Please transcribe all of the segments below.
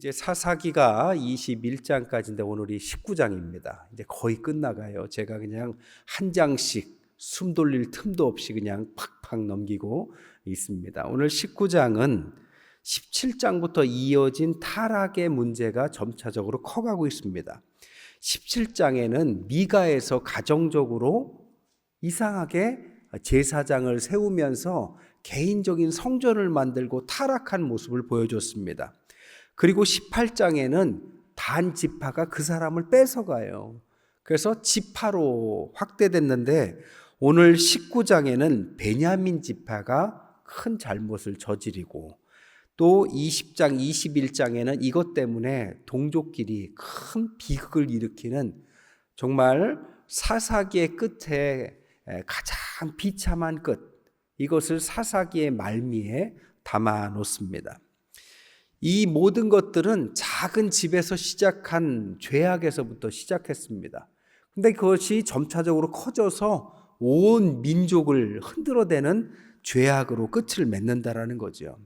이제 사사기가 21장까지인데 오늘이 19장입니다. 이제 거의 끝나가요. 제가 그냥 한 장씩 숨 돌릴 틈도 없이 그냥 팍팍 넘기고 있습니다. 오늘 19장은 17장부터 이어진 타락의 문제가 점차적으로 커가고 있습니다. 17장에는 미가에서 가정적으로 이상하게 제사장을 세우면서 개인적인 성전을 만들고 타락한 모습을 보여줬습니다. 그리고 18장에는 단 지파가 그 사람을 뺏어가요. 그래서 지파로 확대됐는데 오늘 19장에는 베냐민 지파가 큰 잘못을 저지르고 또 20장, 21장에는 이것 때문에 동족끼리 큰 비극을 일으키는 정말 사사기의 끝에 가장 비참한 끝 이것을 사사기의 말미에 담아 놓습니다. 이 모든 것들은 작은 집에서 시작한 죄악에서부터 시작했습니다. 근데 그것이 점차적으로 커져서 온 민족을 흔들어대는 죄악으로 끝을 맺는다라는 거죠.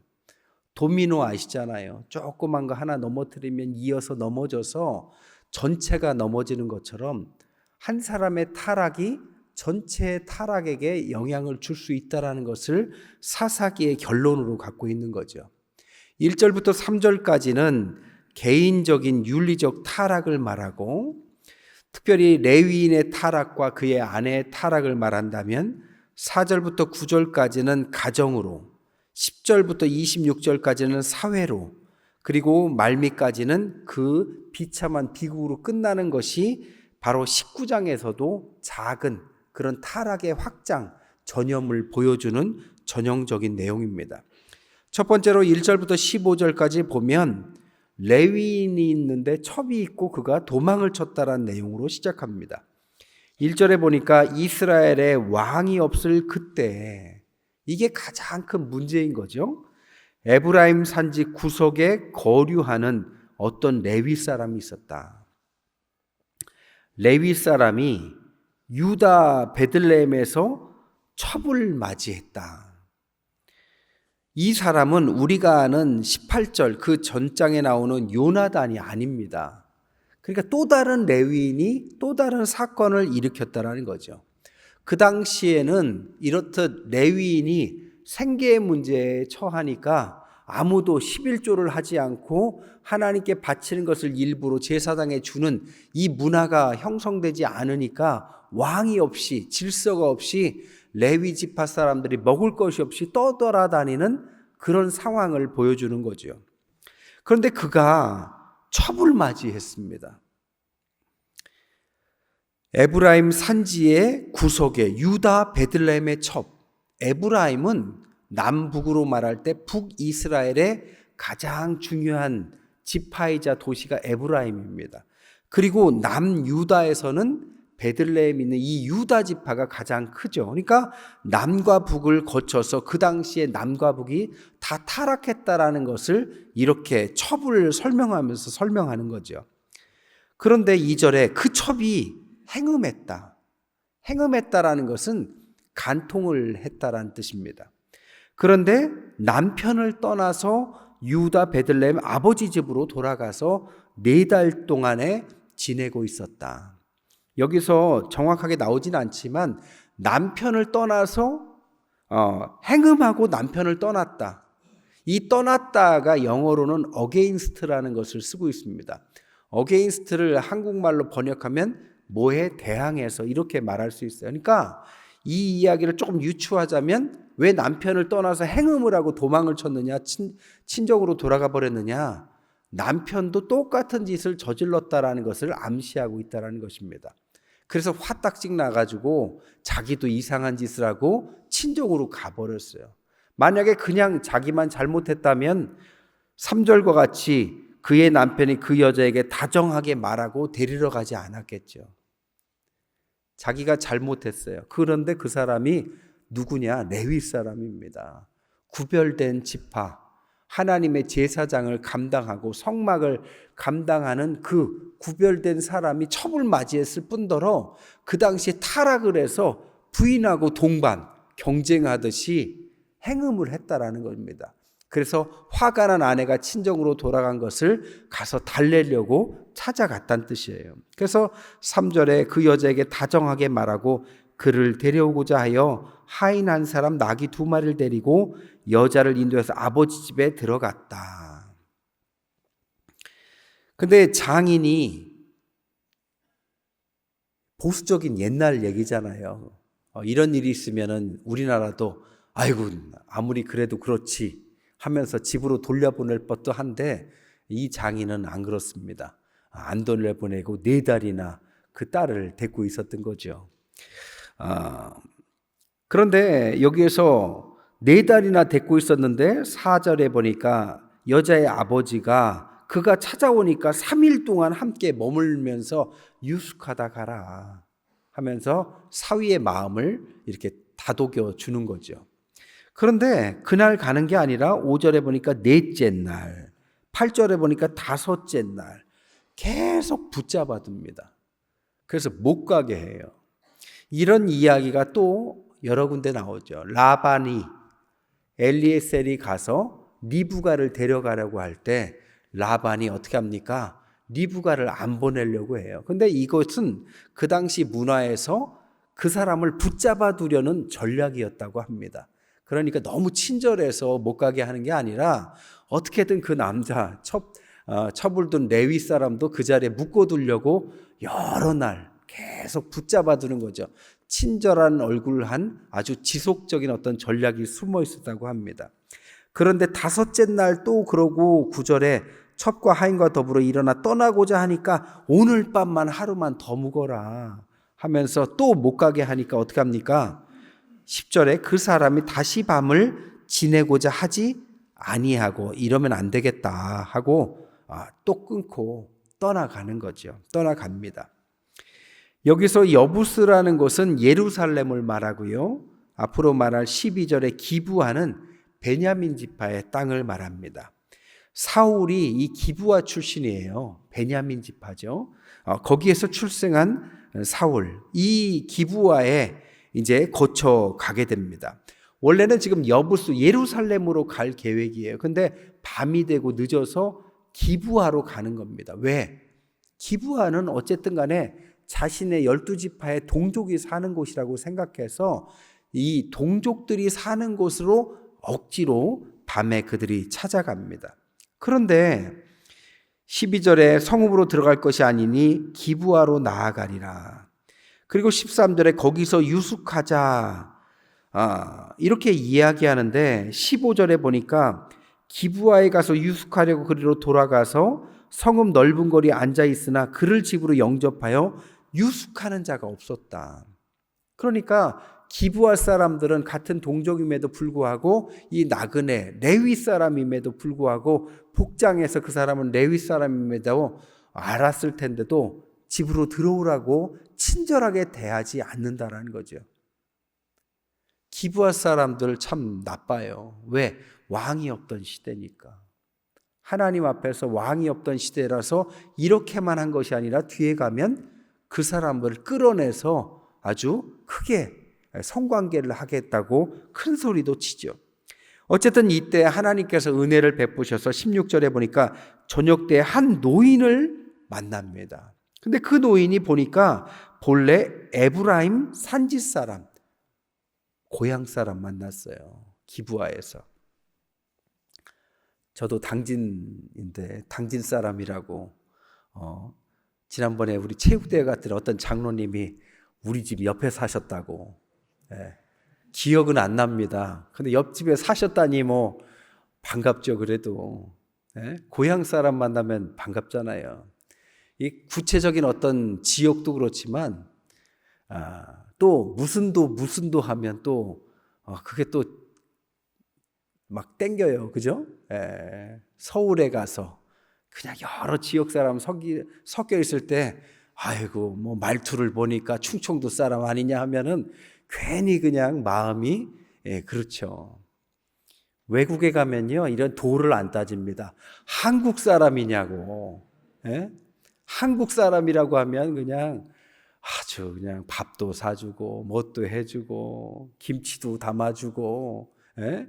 도미노 아시잖아요. 조그만 거 하나 넘어뜨리면 이어서 넘어져서 전체가 넘어지는 것처럼 한 사람의 타락이 전체 타락에게 영향을 줄 수 있다라는 것을 사사기의 결론으로 갖고 있는 거죠. 1절부터 3절까지는 개인적인 윤리적 타락을 말하고 특별히 레위인의 타락과 그의 아내의 타락을 말한다면 4절부터 9절까지는 가정으로 10절부터 26절까지는 사회로 그리고 말미까지는 그 비참한 비극으로 끝나는 것이 바로 19장에서도 작은 그런 타락의 확장 전염을 보여주는 전형적인 내용입니다. 첫 번째로 1절부터 15절까지 보면 레위인이 있는데 첩이 있고 그가 도망을 쳤다라는 내용으로 시작합니다. 1절에 보니까 이스라엘에 왕이 없을 그때 이게 가장 큰 문제인 거죠. 에브라임 산지 구석에 거류하는 어떤 레위 사람이 있었다. 레위 사람이 유다 베들레헴에서 첩을 맞이했다. 이 사람은 우리가 아는 18절 그 전장에 나오는 요나단이 아닙니다. 그러니까 또 다른 레위인이 또 다른 사건을 일으켰다라는 거죠. 그 당시에는 이렇듯 레위인이 생계의 문제에 처하니까 아무도 11조를 하지 않고 하나님께 바치는 것을 일부러 제사장에 주는 이 문화가 형성되지 않으니까 왕이 없이 질서가 없이 레위 지파 사람들이 먹을 것이 없이 떠돌아다니는 그런 상황을 보여주는 거죠. 그런데 그가 첩을 맞이했습니다. 에브라임 산지의 구석에 유다 베들레헴의 첩. 에브라임은 남북으로 말할 때 북이스라엘의 가장 중요한 지파이자 도시가 에브라임입니다. 그리고 남유다에서는 베들레헴 있는 이 유다 지파가 가장 크죠. 그러니까 남과 북을 거쳐서 그 당시에 남과 북이 다 타락했다라는 것을 이렇게 첩을 설명하면서 설명하는 거죠. 그런데 2절에 그 첩이 행음했다. 행음했다라는 것은 간통을 했다라는 뜻입니다. 그런데 남편을 떠나서 유다 베들레헴 아버지 집으로 돌아가서 네 달 동안에 지내고 있었다. 여기서 정확하게 나오진 않지만 남편을 떠나서 어, 행음하고 남편을 떠났다. 이 떠났다가 영어로는 against라는 것을 쓰고 있습니다. against를 한국말로 번역하면 뭐에 대항해서 이렇게 말할 수 있어요. 그러니까 이 이야기를 조금 유추하자면 왜 남편을 떠나서 행음을 하고 도망을 쳤느냐, 친, 친정으로 돌아가 버렸느냐, 남편도 똑같은 짓을 저질렀다라는 것을 암시하고 있다라는 것입니다. 그래서 화딱지 나가지고 자기도 이상한 짓을 하고 친정으로 가버렸어요. 만약에 그냥 자기만 잘못했다면 3절과 같이 그의 남편이 그 여자에게 다정하게 말하고 데리러 가지 않았겠죠. 자기가 잘못했어요. 그런데 그 사람이 누구냐? 레위 사람입니다. 구별된 지파, 하나님의 제사장을 감당하고 성막을 감당하는 그 구별된 사람이 첩을 맞이했을 뿐더러 그 당시에 타락을 해서 부인하고 동반, 경쟁하듯이 행음을 했다라는 겁니다. 그래서 화가 난 아내가 친정으로 돌아간 것을 가서 달래려고 찾아갔다는 뜻이에요. 그래서 3절에 그 여자에게 다정하게 말하고 그를 데려오고자 하여 하인 한 사람 나귀 두 마리를 데리고 여자를 인도해서 아버지 집에 들어갔다. 근데 장인이 보수적인 옛날 얘기잖아요. 어, 이런 일이 있으면은 우리나라도 아이고 아무리 그래도 그렇지 하면서 집으로 돌려보낼 법도 한데 이 장인은 안 그렇습니다. 안 돌려보내고 네 달이나 그 딸을 데리고 있었던 거죠. 아, 그런데 여기에서 네 달이나 데리고 있었는데 사절에 보니까 여자의 아버지가 그가 찾아오니까 3일 동안 함께 머물면서 유숙하다 가라 하면서 사위의 마음을 이렇게 다독여 주는 거죠. 그런데 그날 가는 게 아니라 5절에 보니까 넷째 날, 8절에 보니까 다섯째 날 계속 붙잡아 둡니다. 그래서 못 가게 해요. 이런 이야기가 또 여러 군데 나오죠. 라반이 엘리에셀이 가서 리브가를 데려가려고 할 때 라반이 어떻게 합니까? 리브가를 안 보내려고 해요. 근데 이것은 그 당시 문화에서 그 사람을 붙잡아 두려는 전략이었다고 합니다. 그러니까 너무 친절해서 못 가게 하는 게 아니라 어떻게든 그 남자 첩, 어, 첩을 둔 레위 사람도 그 자리에 묶어 두려고 여러 날 계속 붙잡아 두는 거죠. 친절한 얼굴 한 아주 지속적인 어떤 전략이 숨어 있었다고 합니다. 그런데 다섯째 날 또 그러고 구절에 첩과 하인과 더불어 일어나 떠나고자 하니까 오늘 밤만 하루만 더 묵어라 하면서 또 못 가게 하니까 어떻게 합니까? 10절에 그 사람이 다시 밤을 지내고자 하지 아니하고 이러면 안 되겠다 하고 아, 또 끊고 떠나가는 거죠. 떠나갑니다. 여기서 여부스라는 것은 예루살렘을 말하고요. 앞으로 말할 12절에 기부하는 베냐민 지파의 땅을 말합니다. 사울이 이 기부하 출신이에요. 베냐민 지파죠. 어, 거기에서 출생한 사울. 이 기부하에 이제 거쳐 가게 됩니다. 원래는 지금 여부스 예루살렘으로 갈 계획이에요. 근데 밤이 되고 늦어서 기부하러 가는 겁니다. 왜? 기부하는 어쨌든 간에 자신의 열두 지파의 동족이 사는 곳이라고 생각해서 이 동족들이 사는 곳으로 억지로 밤에 그들이 찾아갑니다. 그런데 12절에 성읍으로 들어갈 것이 아니니 기부하러 나아가리라. 그리고 13절에 거기서 유숙하자. 아, 이렇게 이야기하는데 15절에 보니까 기부하에 가서 유숙하려고 그리로 돌아가서 성읍 넓은 거리에 앉아 있으나 그를 집으로 영접하여 유숙하는 자가 없었다. 그러니까 기부할 사람들은 같은 동족임에도 불구하고 이 나그네 레위 사람임에도 불구하고 복장에서 그 사람은 레위 사람임에도 알았을 텐데도 집으로 들어오라고 친절하게 대하지 않는다라는 거죠. 기부할 사람들 참 나빠요. 왜? 왕이 없던 시대니까. 하나님 앞에서 왕이 없던 시대라서 이렇게만 한 것이 아니라 뒤에 가면 그 사람을 끌어내서 아주 크게 성관계를 하겠다고 큰 소리도 치죠. 어쨌든 이때 하나님께서 은혜를 베푸셔서 16절에 보니까 저녁 때 한 노인을 만납니다. 근데 그 노인이 보니까 본래 에브라임 산지 사람, 고향 사람 만났어요. 기부하에서. 저도 당진인데 당진 사람이라고 어, 지난번에 우리 체육대회 갔더니 어떤 장로님이 우리 집 옆에 사셨다고 예, 기억은 안 납니다. 근데 옆집에 사셨다니 뭐 반갑죠 그래도 예? 고향 사람 만나면 반갑잖아요. 이 구체적인 어떤 지역도 그렇지만 아, 또 무슨 도 무슨 도 하면 또 어, 그게 또 막 땡겨요, 그죠? 에, 서울에 가서 그냥 여러 지역 사람 섞여 있을 때 아이고 뭐 말투를 보니까 충청도 사람 아니냐 하면은 괜히 그냥 마음이 예, 그렇죠. 외국에 가면요 이런 도를 안 따집니다. 한국 사람이냐고. 예? 한국 사람이라고 하면 그냥 아주 그냥 밥도 사주고 뭣도 해주고 김치도 담아주고 예?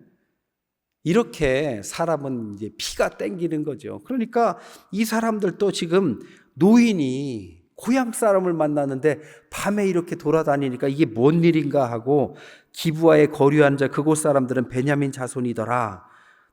이렇게 사람은 이제 피가 땡기는 거죠. 그러니까 이 사람들도 지금 노인이 고향 사람을 만났는데 밤에 이렇게 돌아다니니까 이게 뭔 일인가 하고 기부와의 거류한 자 그곳 사람들은 베냐민 자손이더라.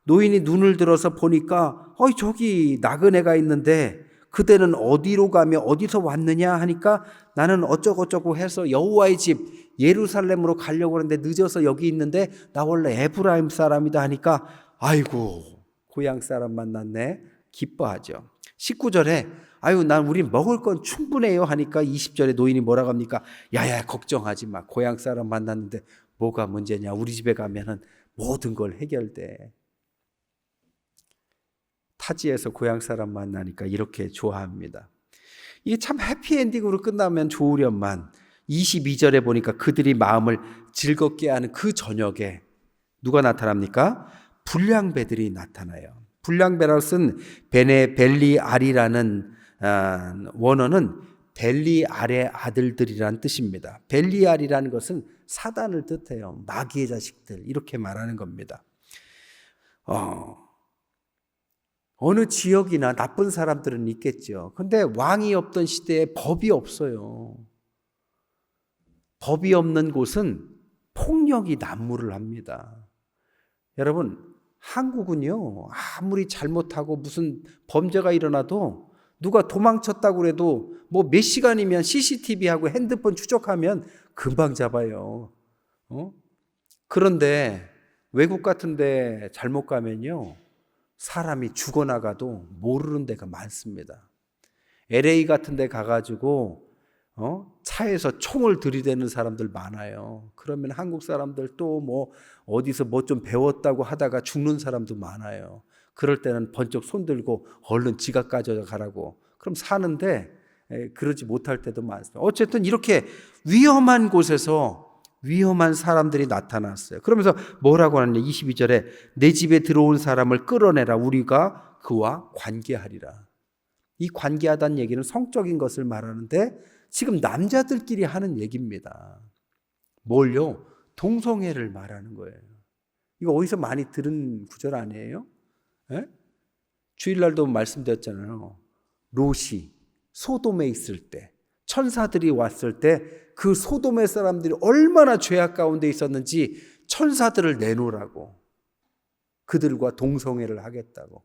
노인이 눈을 들어서 보니까 어이 저기 나그네가 있는데 그대는 어디로 가며 어디서 왔느냐 하니까 나는 어쩌고저쩌고 해서 여호와의 집 예루살렘으로 가려고 하는데 늦어서 여기 있는데 나 원래 에브라임 사람이다 하니까 아이고 고향 사람 만났네 기뻐하죠. 19절에 아유 난 우리 먹을 건 충분해요 하니까 20절에 노인이 뭐라고 합니까? 야야 걱정하지 마. 고향 사람 만났는데 뭐가 문제냐? 우리 집에 가면은 모든 걸 해결돼. 타지에서 고향 사람 만나니까 이렇게 좋아합니다. 이게 참 해피엔딩으로 끝나면 좋으련만 22절에 보니까 그들이 마음을 즐겁게 하는 그 저녁에 누가 나타납니까? 불량배들이 나타나요. 불량배라고 쓴 베네 벨리 알이라는 아, 원어는 벨리 알의 아들들이란 뜻입니다. 벨리 알이라는 것은 사단을 뜻해요. 마귀의 자식들 이렇게 말하는 겁니다. 어, 어느 지역이나 나쁜 사람들은 있겠죠. 근데 왕이 없던 시대에 법이 없어요. 법이 없는 곳은 폭력이 난무를 합니다. 여러분, 한국은요, 아무리 잘못하고 무슨 범죄가 일어나도 누가 도망쳤다고 그래도 뭐 몇 시간이면 CCTV하고 핸드폰 추적하면 금방 잡아요. 어? 그런데 외국 같은데 잘못 가면요, 사람이 죽어나가도 모르는 데가 많습니다. LA 같은 데 가가지고 어? 차에서 총을 들이대는 사람들 많아요. 그러면 한국 사람들 또 뭐 어디서 뭐 좀 배웠다고 하다가 죽는 사람도 많아요. 그럴 때는 번쩍 손 들고 얼른 지갑 가져가라고. 그럼 사는데 에, 그러지 못할 때도 많습니다. 어쨌든 이렇게 위험한 곳에서 위험한 사람들이 나타났어요. 그러면서 뭐라고 하느냐. 22절에 내 집에 들어온 사람을 끌어내라. 우리가 그와 관계하리라. 이 관계하다는 얘기는 성적인 것을 말하는데 지금 남자들끼리 하는 얘기입니다. 뭘요? 동성애를 말하는 거예요. 이거 어디서 많이 들은 구절 아니에요? 에? 주일날도 말씀드렸잖아요. 롯이 소돔에 있을 때 천사들이 왔을 때 그 소돔의 사람들이 얼마나 죄악 가운데 있었는지 천사들을 내놓으라고 그들과 동성애를 하겠다고.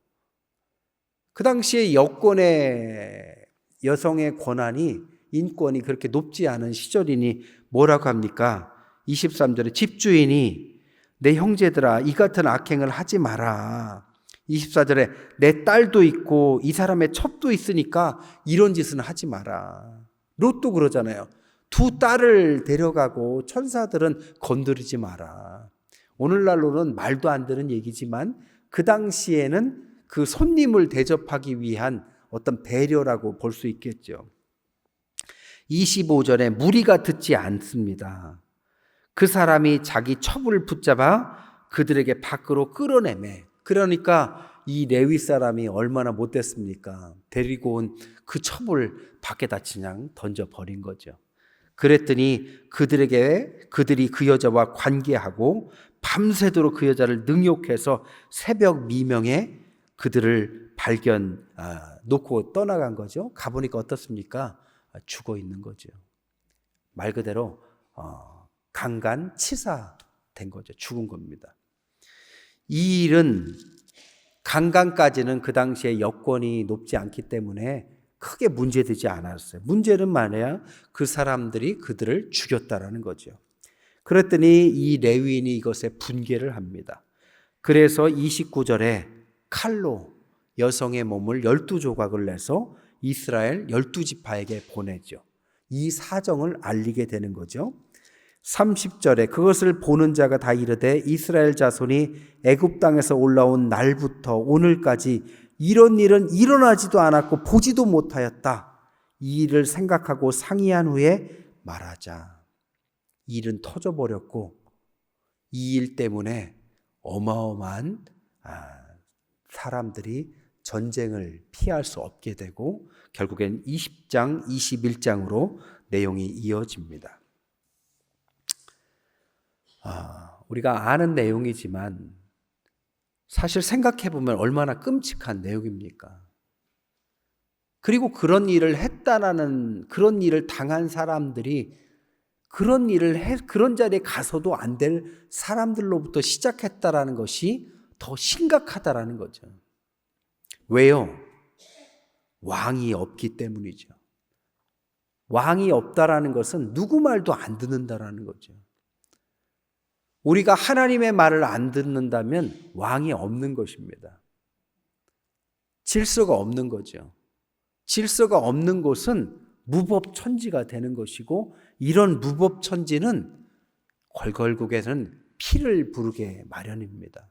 그 당시에 여권의 여성의 권한이 인권이 그렇게 높지 않은 시절이니 뭐라고 합니까? 23절에 집주인이 내 형제들아 이 같은 악행을 하지 마라. 24절에 내 딸도 있고 이 사람의 첩도 있으니까 이런 짓은 하지 마라. 롯도 그러잖아요. 두 딸을 데려가고 천사들은 건드리지 마라. 오늘날로는 말도 안 되는 얘기지만 그 당시에는 그 손님을 대접하기 위한 어떤 배려라고 볼 수 있겠죠. 25절에 무리가 듣지 않습니다. 그 사람이 자기 첩을 붙잡아 그들에게 밖으로 끌어내매. 그러니까 이 레위 사람이 얼마나 못됐습니까? 데리고 온 그 첩을 밖에다 그냥 던져버린 거죠. 그랬더니 그들에게 그들이 그 여자와 관계하고 밤새도록 그 여자를 능욕해서 새벽 미명에 그들을 발견 아, 놓고 떠나간 거죠. 가보니까 어떻습니까? 죽어 있는 거죠. 말 그대로 어, 강간 치사 된 거죠. 죽은 겁니다. 이 일은 강간까지는 그 당시에 여건이 높지 않기 때문에 크게 문제되지 않았어요. 문제는 만약 그 사람들이 그들을 죽였다라는 거죠. 그랬더니 이 레위인이 이것에 분개를 합니다. 그래서 29절에 칼로 여성의 몸을 12조각을 내서 이스라엘 12지파에게 보내죠. 이 사정을 알리게 되는 거죠. 30절에 그것을 보는 자가 다 이르되 이스라엘 자손이 애굽 땅에서 올라온 날부터 오늘까지 이런 일은 일어나지도 않았고 보지도 못하였다. 이 일을 생각하고 상의한 후에 말하자. 이 일은 터져버렸고 이 일 때문에 어마어마한 아, 사람들이 전쟁을 피할 수 없게 되고 결국엔 20장, 21장으로 내용이 이어집니다. 아, 우리가 아는 내용이지만 사실 생각해 보면 얼마나 끔찍한 내용입니까? 그리고 그런 일을 했다라는 그런 일을 당한 사람들이 그런 일을 해, 그런 자리에 가서도 안 될 사람들로부터 시작했다라는 것이 더 심각하다라는 거죠. 왜요? 왕이 없기 때문이죠. 왕이 없다라는 것은 누구 말도 안 듣는다라는 거죠. 우리가 하나님의 말을 안 듣는다면 왕이 없는 것입니다. 질서가 없는 거죠. 질서가 없는 곳은 무법천지가 되는 것이고 이런 무법천지는 걸걸국에는 피를 부르게 마련입니다.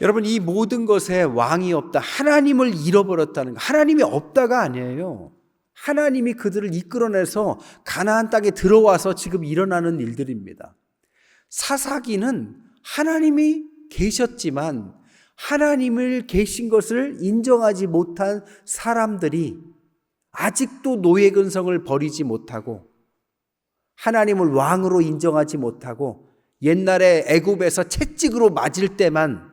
여러분 이 모든 것에 왕이 없다. 하나님을 잃어버렸다는 거. 하나님이 없다가 아니에요. 하나님이 그들을 이끌어내서 가나안 땅에 들어와서 지금 일어나는 일들입니다. 사사기는 하나님이 계셨지만 하나님을 계신 것을 인정하지 못한 사람들이 아직도 노예 근성을 버리지 못하고 하나님을 왕으로 인정하지 못하고 옛날에 애굽에서 채찍으로 맞을 때만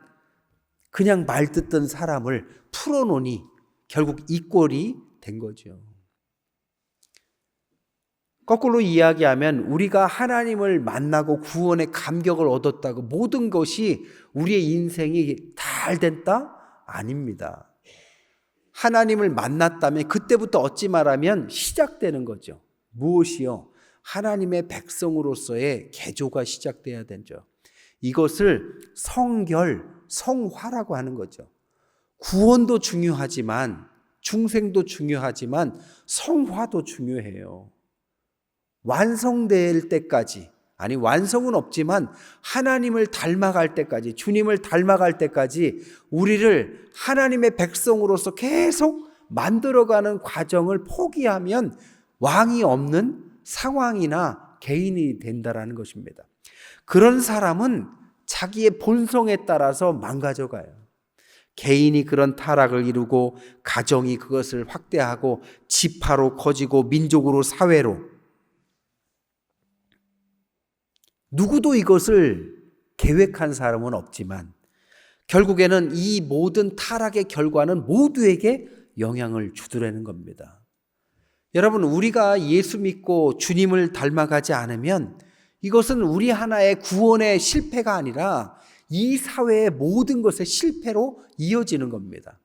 그냥 말 듣던 사람을 풀어놓으니 결국 이 꼴이 된 거죠. 거꾸로 이야기하면 우리가 하나님을 만나고 구원의 감격을 얻었다고 모든 것이 우리의 인생이 잘 됐다? 아닙니다. 하나님을 만났다면 그때부터 어찌 말하면 시작되는 거죠. 무엇이요? 하나님의 백성으로서의 개조가 시작돼야 되죠. 이것을 성결, 성화라고 하는 거죠. 구원도 중요하지만 중생도 중요하지만 성화도 중요해요. 완성될 때까지 아니 완성은 없지만 하나님을 닮아갈 때까지 주님을 닮아갈 때까지 우리를 하나님의 백성으로서 계속 만들어가는 과정을 포기하면 왕이 없는 상황이나 개인이 된다라는 것입니다. 그런 사람은 자기의 본성에 따라서 망가져가요. 개인이 그런 타락을 이루고 가정이 그것을 확대하고 지파로 커지고 민족으로 사회로 누구도 이것을 계획한 사람은 없지만 결국에는 이 모든 타락의 결과는 모두에게 영향을 주더라는 겁니다. 여러분, 우리가 예수 믿고 주님을 닮아가지 않으면 이것은 우리 하나의 구원의 실패가 아니라 이 사회의 모든 것의 실패로 이어지는 겁니다.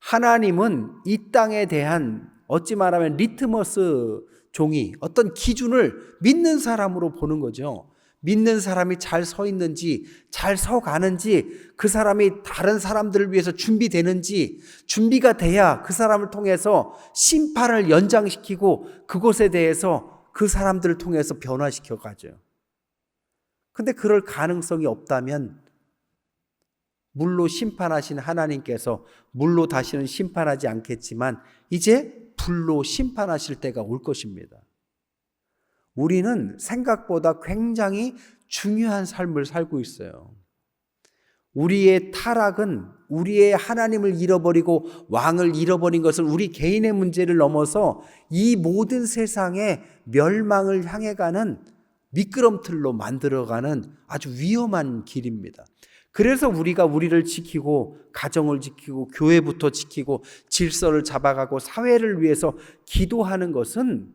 하나님은 이 땅에 대한 어찌 말하면 리트머스 종이 어떤 기준을 믿는 사람으로 보는 거죠. 믿는 사람이 잘 서 있는지, 잘 서 가는지, 그 사람이 다른 사람들을 위해서 준비되는지, 준비가 돼야 그 사람을 통해서 심판을 연장시키고 그곳에 대해서 그 사람들을 통해서 변화시켜 가죠. 근데 그럴 가능성이 없다면 물로 심판하신 하나님께서 물로 다시는 심판하지 않겠지만 이제 불로 심판하실 때가 올 것입니다. 우리는 생각보다 굉장히 중요한 삶을 살고 있어요. 우리의 타락은 우리의 하나님을 잃어버리고 왕을 잃어버린 것은 우리 개인의 문제를 넘어서 이 모든 세상의 멸망을 향해 가는 미끄럼틀로 만들어가는 아주 위험한 길입니다. 그래서 우리가 우리를 지키고 가정을 지키고 교회부터 지키고 질서를 잡아가고 사회를 위해서 기도하는 것은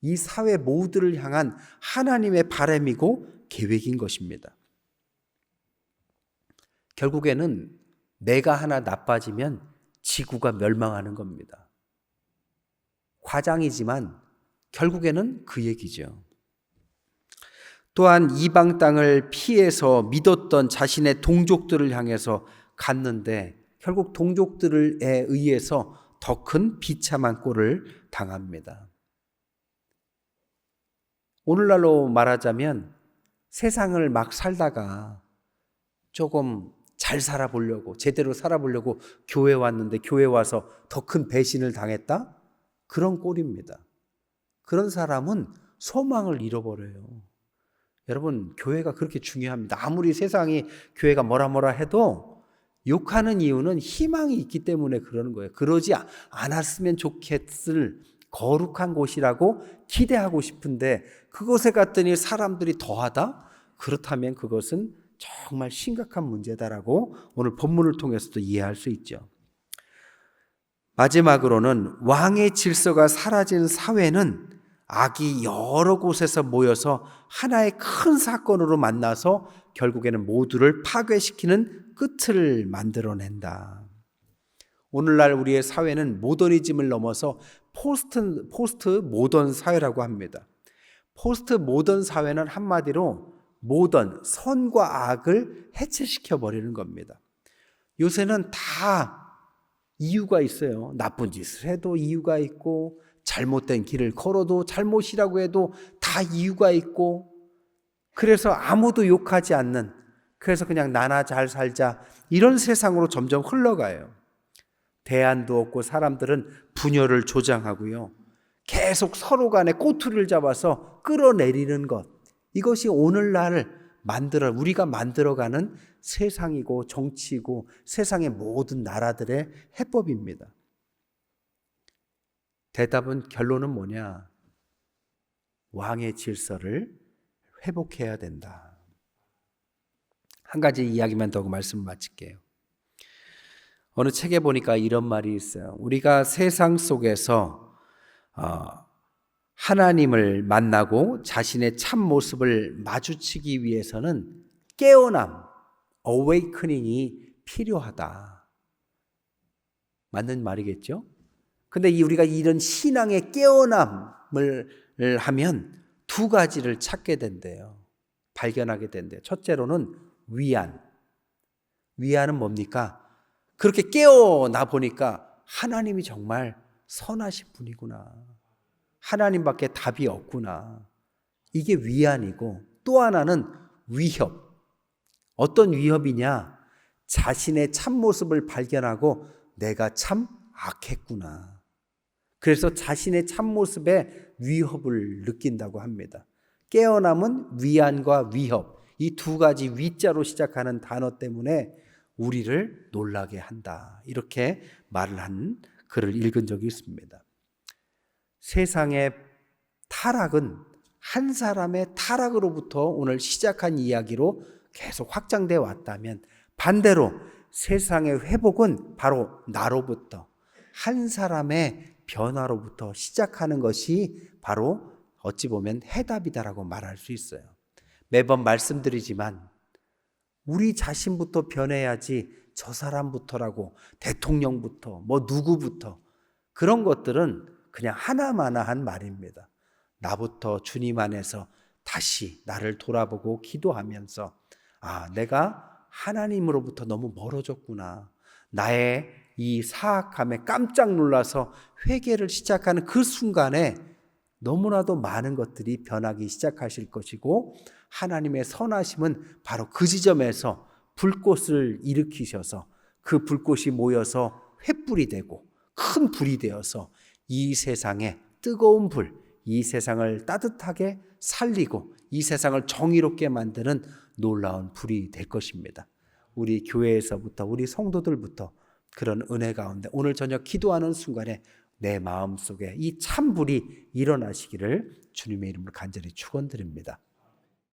이 사회 모두를 향한 하나님의 바람이고 계획인 것입니다. 결국에는 내가 하나 나빠지면 지구가 멸망하는 겁니다. 과장이지만 결국에는 그 얘기죠. 또한 이방 땅을 피해서 믿었던 자신의 동족들을 향해서 갔는데 결국 동족들에 의해서 더 큰 비참한 꼴을 당합니다. 오늘날로 말하자면 세상을 막 살다가 조금 잘 살아보려고, 제대로 살아보려고 교회 왔는데 교회 와서 더 큰 배신을 당했다? 그런 꼴입니다. 그런 사람은 소망을 잃어버려요. 여러분, 교회가 그렇게 중요합니다. 아무리 세상이 교회가 뭐라 뭐라 해도 욕하는 이유는 희망이 있기 때문에 그러는 거예요. 그러지 않았으면 좋겠을 거룩한 곳이라고 기대하고 싶은데 그곳에 갔더니 사람들이 더하다? 그렇다면 그것은 정말 심각한 문제다라고 오늘 본문을 통해서도 이해할 수 있죠. 마지막으로는 왕의 질서가 사라진 사회는 악이 여러 곳에서 모여서 하나의 큰 사건으로 만나서 결국에는 모두를 파괴시키는 끝을 만들어낸다. 오늘날 우리의 사회는 모더니즘을 넘어서 포스트, 포스트 모던 사회라고 합니다. 포스트 모던 사회는 한마디로 모던, 선과 악을 해체시켜 버리는 겁니다. 요새는 다 이유가 있어요. 나쁜 짓을 해도 이유가 있고, 잘못된 길을 걸어도 잘못이라고 해도 다 이유가 있고, 그래서 아무도 욕하지 않는, 그래서 그냥 나나 잘 살자, 이런 세상으로 점점 흘러가요. 대안도 없고 사람들은 분열을 조장하고요. 계속 서로 간에 꼬투리를 잡아서 끌어내리는 것. 이것이 오늘날 만들어, 우리가 만들어가는 세상이고 정치이고 세상의 모든 나라들의 해법입니다. 대답은 결론은 뭐냐? 왕의 질서를 회복해야 된다. 한 가지 이야기만 더 하고 말씀을 마칠게요. 어느 책에 보니까 이런 말이 있어요. 우리가 세상 속에서 어, 하나님을 만나고 자신의 참 모습을 마주치기 위해서는 깨어남, awakening이 필요하다. 맞는 말이겠죠? 근데 우리가 이런 신앙의 깨어남을 하면 두 가지를 찾게 된대요. 발견하게 된대요. 첫째로는 위안. 위안은 뭡니까? 그렇게 깨어나 보니까 하나님이 정말 선하신 분이구나. 하나님밖에 답이 없구나. 이게 위안이고 또 하나는 위협. 어떤 위협이냐? 자신의 참모습을 발견하고 내가 참 악했구나. 그래서 자신의 참모습에 위협을 느낀다고 합니다. 깨어남은 위안과 위협. 이 두 가지 위자로 시작하는 단어 때문에 우리를 놀라게 한다. 이렇게 말을 한 글을 읽은 적이 있습니다. 세상의 타락은 한 사람의 타락으로부터 오늘 시작한 이야기로 계속 확장되어 왔다면 반대로 세상의 회복은 바로 나로부터 한 사람의 변화로부터 시작하는 것이 바로 어찌 보면 해답이다라고 말할 수 있어요. 매번 말씀드리지만 우리 자신부터 변해야지 저 사람부터라고 대통령부터 뭐 누구부터 그런 것들은 그냥 하나마나한 말입니다. 나부터 주님 안에서 다시 나를 돌아보고 기도하면서 아, 내가 하나님으로부터 너무 멀어졌구나. 나의 이 사악함에 깜짝 놀라서 회개를 시작하는 그 순간에 너무나도 많은 것들이 변하기 시작하실 것이고 하나님의 선하심은 바로 그 지점에서 불꽃을 일으키셔서 그 불꽃이 모여서 횃불이 되고 큰 불이 되어서 이 세상에 뜨거운 불, 이 세상을 따뜻하게 살리고 이 세상을 정의롭게 만드는 놀라운 불이 될 것입니다. 우리 교회에서부터 우리 성도들부터 그런 은혜 가운데 오늘 저녁 기도하는 순간에 내 마음 속에 이 참 불이 일어나시기를 주님의 이름으로 간절히 축원드립니다.